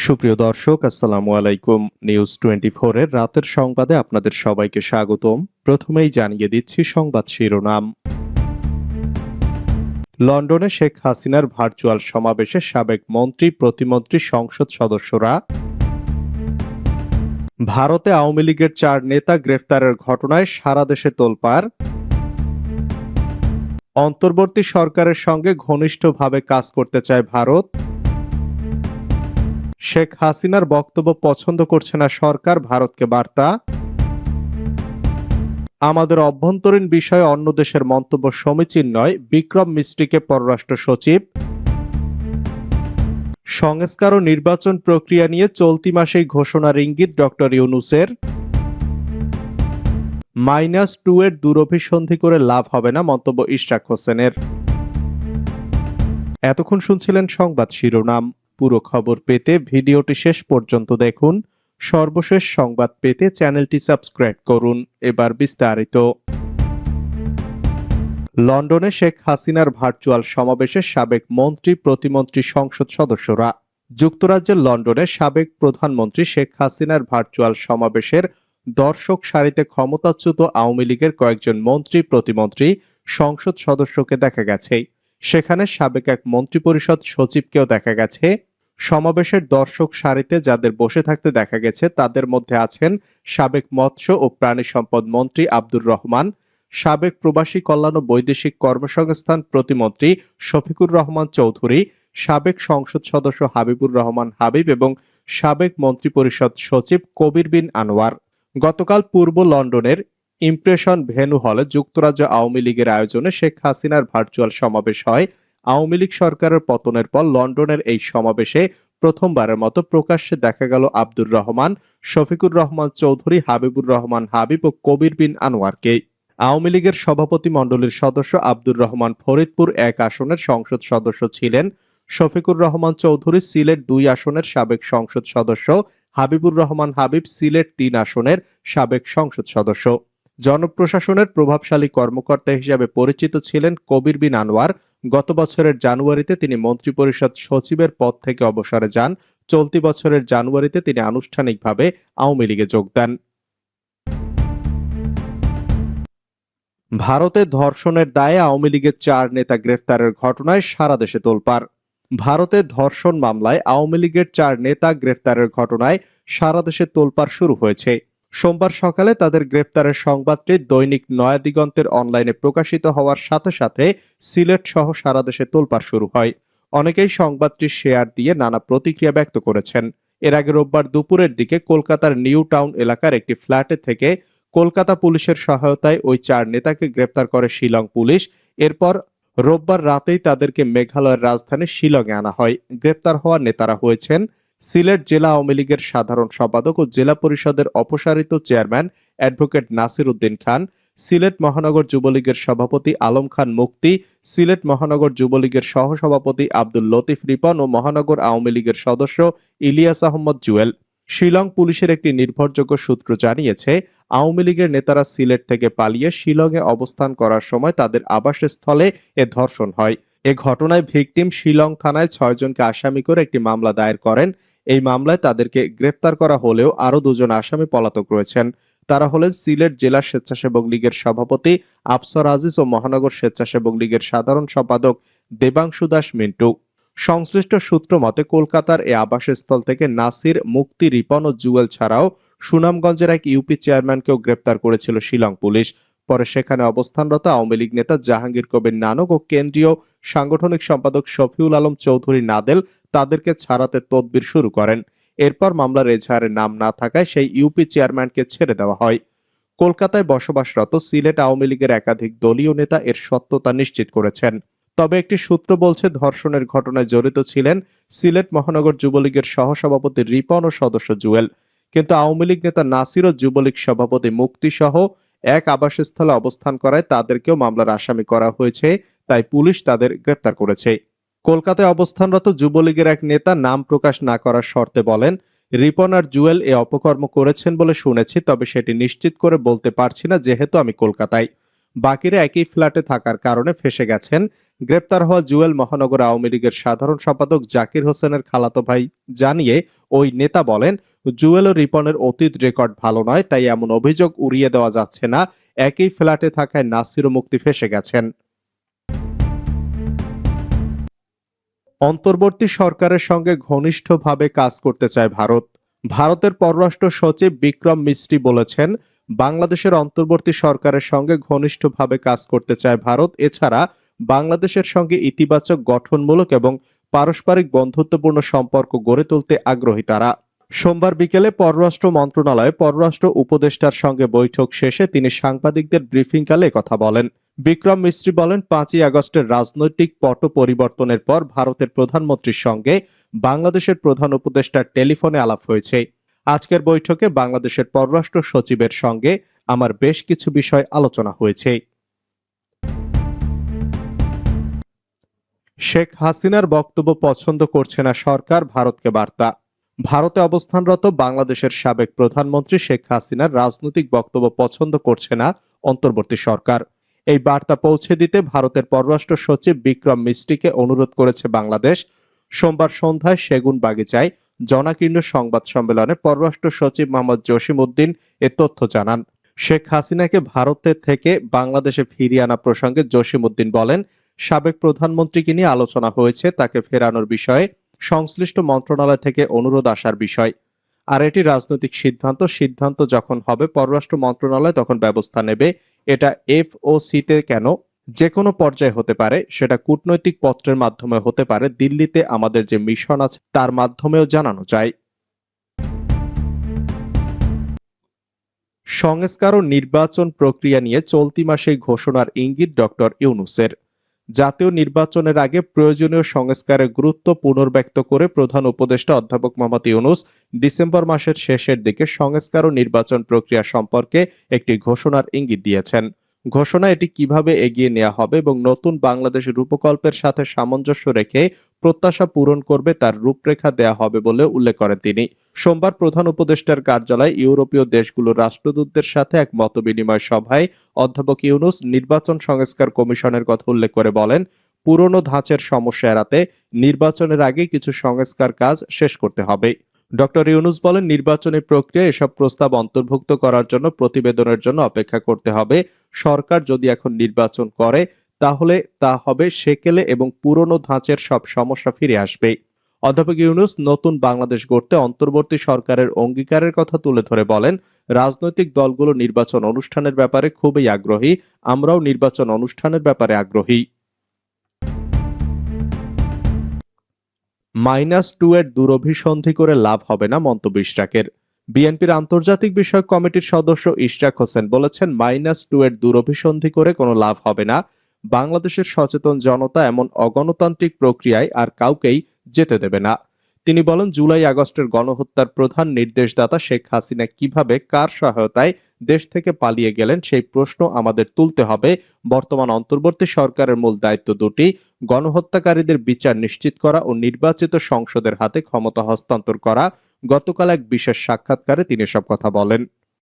সুপ্রিয় দর্শক, আসসালামু আলাইকুম। নিউজ টোয়েন্টি এর রাতের সংবাদে আপনাদের সবাইকে স্বাগতম। প্রথমেই জানিয়ে দিচ্ছি সংবাদ শিরোনাম। লন্ডনে শেখ হাসিনার ভার্চুয়াল সমাবেশে সাবেক মন্ত্রী, প্রতিমন্ত্রী, সংসদ সদস্যরা ভারতে আওয়ামী লীগের চার নেতা গ্রেফতারের ঘটনায় সারা দেশে তোলপাড়। অন্তর্বর্তী সরকারের সঙ্গে ঘনিষ্ঠভাবে কাজ করতে চায় ভারত। শেখ হাসিনার বক্তব্য পছন্দ করছে না সরকার, ভারতকে বার্তা। আমাদের অভ্যন্তরীণ বিষয়ে অন্য দেশের মন্তব্য সমীচীন নয়, বিক্রম মিস্ত্রিকে পররাষ্ট্র সচিব। সংস্কার ও নির্বাচন প্রক্রিয়া নিয়ে চলতি মাসেই ঘোষণার ইঙ্গিত ডক্টর ইউনুসের। মাইনাস টু এর দুরভিসন্ধি করে লাভ হবে না মন্তব্য ইশরাক হোসেনের। এতক্ষণ শুনছিলেন সংবাদ শিরোনাম। পুরো খবর পেতে ভিডিওটি শেষ পর্যন্ত দেখুন। সর্বশেষ সংবাদ পেতে চ্যানেলটি সাবস্ক্রাইব করুন। এবার বিস্তারিত। লন্ডনে শেখ হাসিনার ভার্চুয়াল সমাবেশে সাবেক মন্ত্রী, প্রতিমন্ত্রী, সংসদ সদস্যরা। যুক্তরাজ্যের লন্ডনে সাবেক প্রধানমন্ত্রী শেখ হাসিনার ভার্চুয়াল সমাবেশের দর্শক সারিতে ক্ষমতাচ্যুত আওয়ামী লীগের কয়েকজন মন্ত্রী, প্রতিমন্ত্রী, সংসদ সদস্যকে দেখা গেছে। সেখানে সাবেক এক মন্ত্রিপরিষদ সচিবকেও দেখা গেছে। সমাবেশের দর্শক সারিতে যাদের বসে থাকতে দেখা গেছে, তাদের মধ্যে আছেন সাবেক মৎস্য ও প্রাণী সম্পদ মন্ত্রী আব্দুর রহমান, সাবেক প্রবাসী কল্যাণ ও বৈদেশিক কর্মসংস্থান প্রতিমন্ত্রী শফিকুর রহমান চৌধুরী, সাবেক সংসদ সদস্য হাবিবুর রহমান হাবিব এবং সাবেক মন্ত্রিপরিষদ সচিব কবির বিন আনোয়ার। গতকাল পূর্ব লন্ডনের ইমপ্রেশন ভেনু হলে যুক্তরাজ্য আওয়ামী লীগের আয়োজনে শেখ হাসিনার ভার্চুয়াল সমাবেশ হয়। আওয়ামী লীগ সরকারের পতনের পর লন্ডনের এই সমাবেশে প্রথমবারের মতো প্রকাশ্যে দেখা গেল আব্দুর রহমান, শফিকুর রহমান চৌধুরী, হাবিবুর রহমান হাবিব ও কবির বিন আনোয়ারকে। আওয়ামী লীগের সভাপতি মণ্ডলীর সদস্য আব্দুর রহমান ফরিদপুর এক আসনের সংসদ সদস্য ছিলেন। শফিকুর রহমান চৌধুরী সিলেট দুই আসনের সাবেক সংসদ সদস্য, হাবিবুর রহমান হাবিব সিলেট তিন আসনের সাবেক সংসদ সদস্য। জনপ্রশাসনের প্রভাবশালী কর্মকর্তা হিসেবে পরিচিত ছিলেন কবির বিন আনোয়ার। গত বছরের জানুয়ারিতে তিনি মন্ত্রিপরিষদ সচিবের পদ থেকে অবসরে যান। চলতি বছরের জানুয়ারিতে তিনি আনুষ্ঠানিকভাবে আওয়ামী লীগে যোগ দেন। ভারতে ধর্ষণের দায়ে আওয়ামী লীগের চার নেতা গ্রেফতারের ঘটনায় সারা দেশে তোলপাড়। ভারতে ধর্ষণ মামলায় আওয়ামী লীগের চার নেতা গ্রেফতারের ঘটনায় সারা দেশে তোলপাড় শুরু হয়েছে। সোমবার সকালে তাদের গ্রেপ্তারের সংবাদটি দৈনিক নয়া দিগন্তের অনলাইনে প্রকাশিত হওয়ার সাথে সাথে সিলেট সহ সারা দেশে তোলপাড় শুরু হয়। অনেকেই সংবাদটি শেয়ার দিয়ে নানা প্রতিক্রিয়া ব্যক্ত করেছেন। এর আগে রোববার দুপুরের দিকে কলকাতার নিউ টাউন এলাকার একটি ফ্ল্যাটে থেকে কলকাতা পুলিশের সহায়তায় ওই চার নেতাকে গ্রেপ্তার করে শিলং পুলিশ। এরপর রোববার রাতেই তাদেরকে মেঘালয়ের রাজধানী শিলংয়ে আনা হয়। গ্রেপ্তার হওয়া নেতারা হয়েছেন সিলেট জেলা আওয়ামী লীগের সাধারণ সম্পাদক ও জেলা পরিষদের অপসারিত চেয়ারম্যান অ্যাডভোকেট নাসির উদ্দিন খান, সিলেট মহানগর যুবলীগের সভাপতি আলম খান মুক্তি, সিলেট মহানগর যুবলীগের সহসভাপতি আব্দুল লতিফ রিপন ও মহানগর আওয়ামী লীগের সদস্য ইলিয়াস আহমদ জুয়েল। শিলং পুলিশের একটি নির্ভরযোগ্য সূত্র জানিয়েছে, আওয়ামী লীগের নেতারা সিলেট থেকে পালিয়ে শিলংয়ে অবস্থান করার সময় তাদের আবাসস্থলে এ ধর্ষণ হয়। এ ঘটনায় ভিকটিম শিলং থানায় ছয়জনকে আসামি করে একটি মামলা দায়ের করেন। এই মামলায় তাদেরকে গ্রেফতার করা হলেও আরও দুজন আসামি পলাতক রয়েছেন। তারা হলেন সিলেট জেলা স্বেচ্ছাসেবক লীগের সভাপতি আফসর আজিজ ও মহানগর স্বেচ্ছাসেবক লীগের সাধারণ সম্পাদক দেবাংশু দাস মিন্টু। সংশ্লিষ্ট সূত্র মতে, কলকাতার এ আবাসস্থল থেকে নাসির, মুক্তি, রিপন ও জুয়েল ছাড়াও সুনামগঞ্জের এক ইউপি চেয়ারম্যানকেও গ্রেপ্তার করেছিল শিলং পুলিশ। পরে সেখানে অবস্থানরত আওয়ামী লীগ নেতা জাহাঙ্গীর কবির নানক ও কেন্দ্রীয় সাংগঠনিক সম্পাদক শফিউল আলম চৌধুরী নাদেল তাদেরকে ছাড়াতে তদবির শুরু করেন। এরপর মামলার এজাহারের নাম না থাকায় সেই ইউপি চেয়ারম্যানকে ছেড়ে দেওয়া হয়। কলকাতায় বসবাসরত সিলেট আওয়ামী লীগের একাধিক দলীয় নেতা এর সত্যতা নিশ্চিত করেছেন। তবে একটি সূত্র বলছে, ধর্ষণের ঘটনায় জড়িত ছিলেন সিলেট মহানগর যুবলীগের সহসভাপতি রিপন ও সদস্য জুয়েল। কিন্তু আওয়ামী লীগ নেতা নাসির ও যুবলীগ সভাপতি মুক্তি সহ এক আবাসস্থলে অবস্থান করায় তাদেরকেও মামলার আসামি করা হয়েছে, তাই পুলিশ তাদের গ্রেপ্তার করেছে। কলকাতায় অবস্থানরত যুবলীগের এক নেতা নাম প্রকাশ না করার শর্তে বলেন, রিপন আর জুয়েল এ অপকর্ম করেছেন বলে শুনেছি, তবে সেটি নিশ্চিত করে বলতে পারছি না, যেহেতু আমি কলকাতায়। বাকিরা একই ফ্ল্যাটে থাকার কারণে ফেসে গেছেন। গ্রেপ্তার হওয়া জুয়েল মহানগর আওয়ামী লীগের সাধারণ সম্পাদক জাকির হোসেনের খালাতো ভাই জানিয়ে ওই নেতা বলেন, জুয়েল ও রিপনের অতীত রেকর্ড ভালো নয়, তাই এমন অভিযোগ উড়িয়ে দেওয়া যাচ্ছে না। একই ফ্ল্যাটে থাকায় নাসির ও মুক্তি ফেসে গেছেন। অন্তর্বর্তী সরকারের সঙ্গে ঘনিষ্ঠভাবে কাজ করতে চায় ভারত। ভারতের পররাষ্ট্র সচিব বিক্রম মিস্ত্রি বলেছেন বাংলাদেশের অন্তর্বর্তী সরকারের সঙ্গে ঘনিষ্ঠভাবে কাজ করতে চায় ভারত। এছাড়া বাংলাদেশের সঙ্গে ইতিবাচক গঠনমূলক এবং পারস্পরিক বন্ধুত্বপূর্ণ সম্পর্ক গড়ে তুলতে আগ্রহী তারা। সোমবার বিকেলে পররাষ্ট্র মন্ত্রণালয়ে পররাষ্ট্র উপদেষ্টার সঙ্গে বৈঠক শেষে তিনি সাংবাদিকদের ব্রিফিংকালে কথা বলেন। বিক্রম মিস্ত্রি বলেন, পাঁচই আগস্টের রাজনৈতিক পট পরিবর্তনের পর ভারতের প্রধানমন্ত্রীর সঙ্গে বাংলাদেশের প্রধান উপদেষ্টার টেলিফোনে আলাপ হয়েছে। আজকের বৈঠকে বাংলাদেশের পররাষ্ট্র সচিবের সঙ্গে আমার বেশ কিছু বিষয় আলোচনা হয়েছে। শেখ হাসিনার বক্তব্য পছন্দ করছে না সরকার, ভারতকে বার্তা। ভারতে অবস্থানরত বাংলাদেশের সাবেক প্রধানমন্ত্রী শেখ হাসিনার রাজনৈতিক বক্তব্য পছন্দ করছে না অন্তর্বর্তী সরকার। এই বার্তা পৌঁছে দিতে ভারতের পররাষ্ট্র সচিব বিক্রম মিস্ত্রিকে অনুরোধ করেছে বাংলাদেশ। সোমবার সন্ধ্যায় সেগুন বাগিচায় জনাকীর্ণ সংবাদ সম্মেলনে পররাষ্ট্র সচিব মোহাম্মদ জসিম উদ্দিন এ তথ্য জানান। শেখ হাসিনাকে ভারতের থেকে বাংলাদেশে ফিরিয়ে আনা প্রসঙ্গে জসিম উদ্দিন বলেন, সাবেক প্রধানমন্ত্রীকে নিয়ে আলোচনা হয়েছে, তাকে ফেরানোর বিষয়ে সংশ্লিষ্ট মন্ত্রণালয় থেকে অনুরোধ আসার বিষয়। আর এটি রাজনৈতিক সিদ্ধান্ত সিদ্ধান্ত যখন হবে, পররাষ্ট্র মন্ত্রণালয় তখন ব্যবস্থা নেবে। এটা এফ ও সিতে কেন যে কোনো পর্যায়ে হতে পারে, সেটা কূটনৈতিক পত্রের মাধ্যমে হতে পারে। দিল্লিতে আমাদের যে মিশন আছে, তার মাধ্যমেও জানানো যায়। সংস্কার ও নির্বাচন প্রক্রিয়া নিয়ে চলতি মাসেই ঘোষণার ইঙ্গিত ডক্টর ইউনুসের। জাতীয় নির্বাচনের আগে প্রয়োজনীয় সংস্কারের গুরুত্ব পুনর্ব্যক্ত করে প্রধান উপদেষ্টা অধ্যাপক মোহাম্মদ ইউনুস ডিসেম্বর মাসের শেষের দিকে সংস্কার ও নির্বাচন প্রক্রিয়া সম্পর্কে একটি ঘোষণার ইঙ্গিত দিয়েছেন। ঘোষণা এটি কীভাবে এগিয়ে নেওয়া হবে এবং নতুন বাংলাদেশ রূপকল্পের সাথে সামঞ্জস্য রেখে প্রত্যাশা পূরণ করবে তার রূপরেখা দেয়া হবে বলে উল্লেখ করেন তিনি। সোমবার প্রধান উপদেষ্টার কার্যালয় ইউরোপীয় দেশগুলোর রাষ্ট্রদূতদের সাথে এক মতবিনিময় সভায় অধ্যাপক ইউনুস নির্বাচন সংস্কার কমিশনের কথা উল্লেখ করে বলেন, পুরনো ধাঁচের সমস্যা এড়াতে নির্বাচনের আগে কিছু সংস্কার কাজ শেষ করতে হবে। ডক্টর ইউনুস বলেন, নির্বাচনী প্রক্রিয়া এসব প্রস্তাব অন্তর্ভুক্ত করার জন্য প্রতিবেদনের জন্য অপেক্ষা করতে হবে। সরকার যদি এখন নির্বাচন করে, তাহলে তা হবে সেকেলে এবং পুরনো ধাঁচের সব সমস্যা ফিরে আসবে। অধ্যাপক ইউনুস নতুন বাংলাদেশ গড়তে অন্তর্বর্তী সরকারের অঙ্গীকারের কথা তুলে ধরে বলেন, রাজনৈতিক দলগুলো নির্বাচন অনুষ্ঠানের ব্যাপারে খুবই আগ্রহী, আমরাও নির্বাচন অনুষ্ঠানের ব্যাপারে আগ্রহী। মাইনাস টু এর দুরভিসন্ধি করে লাভ হবে না মন্তব্য ইশরাকের। বিএনপির আন্তর্জাতিক বিষয়ক কমিটির সদস্য ইশরাক হোসেন বলেছেন, মাইনাস টু এর দুরভিসন্ধি করে কোনো লাভ হবে না। বাংলাদেশের সচেতন জনতা এমন অগণতান্ত্রিক প্রক্রিয়ায় আর কাউকেই যেতে দেবে না। তিনি বলেন, জুলাই আগস্টের গণহত্যার প্রধান নির্দেশদাতা শেখ হাসিনা কীভাবে, কার সহায়তায় দেশ থেকে পালিয়ে গেলেন, সেই প্রশ্ন আমাদের তুলতে হবে। বর্তমান অন্তর্বর্তী সরকারের মূল দায়িত্ব দুটি, গণহত্যাকারীদের বিচার নিশ্চিত করা ও নির্বাচিত সংসদের হাতে ক্ষমতা হস্তান্তর করা। গতকাল এক বিশেষ সাক্ষাৎকারে তিনি সব কথা বলেন।